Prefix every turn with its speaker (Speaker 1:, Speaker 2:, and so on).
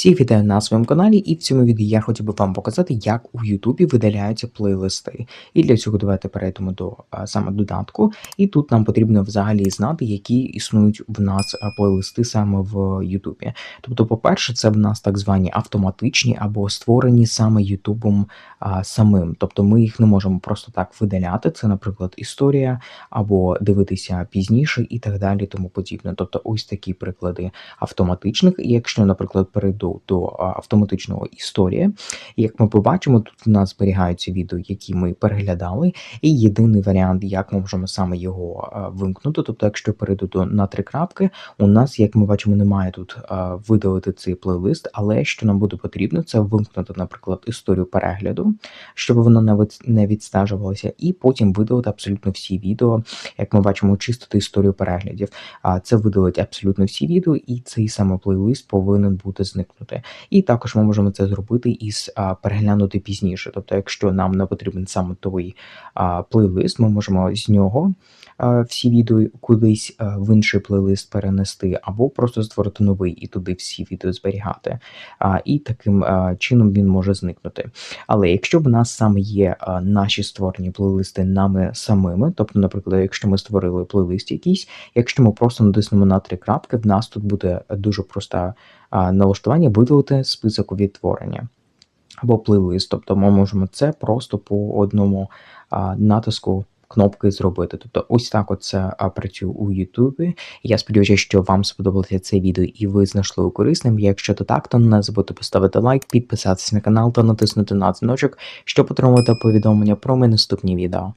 Speaker 1: Всіх вітаю на своєму каналі, і в цьому відео я хотів би вам показати, як у Ютубі видаляються плейлисти. І для цього давайте перейдемо до саме додатку. І тут нам потрібно взагалі знати, які існують в нас плейлисти саме в Ютубі. Тобто, по-перше, це в нас так звані автоматичні або створені саме Ютубом самим. Тобто ми їх не можемо просто так видаляти. Це, наприклад, історія або дивитися пізніше і так далі, тому подібне. Тобто, ось такі приклади автоматичних. І якщо, наприклад, перейду до а, автоматичного історія, як ми побачимо, тут у нас зберігаються відео, які ми переглядали, і єдиний варіант, як ми можемо саме його вимкнути. Тобто, якщо перейду до на три крапки, у нас, як ми бачимо, немає тут видалити цей плейлист, але що нам буде потрібно, це вимкнути, наприклад, історію перегляду, щоб воно не від- не відстежувалося, і потім видалити абсолютно всі відео, як ми бачимо, чистити історію переглядів. Це видалить абсолютно всі відео, і цей саме плейлист повинен бути зникнути. І також ми можемо це зробити із переглянути пізніше. Тобто, якщо нам не потрібен саме той плейлист, ми можемо з нього всі відео кудись в інший плейлист перенести, або просто створити новий і туди всі відео зберігати. І таким чином він може зникнути. Але якщо в нас саме є наші створені плейлисти нами самими, тобто, наприклад, якщо ми створили плейлист якийсь, якщо ми просто натиснемо на три крапки, в нас тут буде дуже проста налаштування видалити список відтворення або плейлист. Тобто ми можемо це просто по одному натиску. Кнопки зробити, тобто ось так от це працює у Ютубі. Я сподіваюся, що вам сподобалося це відео і ви знайшли його корисним. Якщо то так, то не забудьте поставити лайк, підписатися на канал та натиснути на дзвіночок, щоб отримувати повідомлення про мої наступні відео.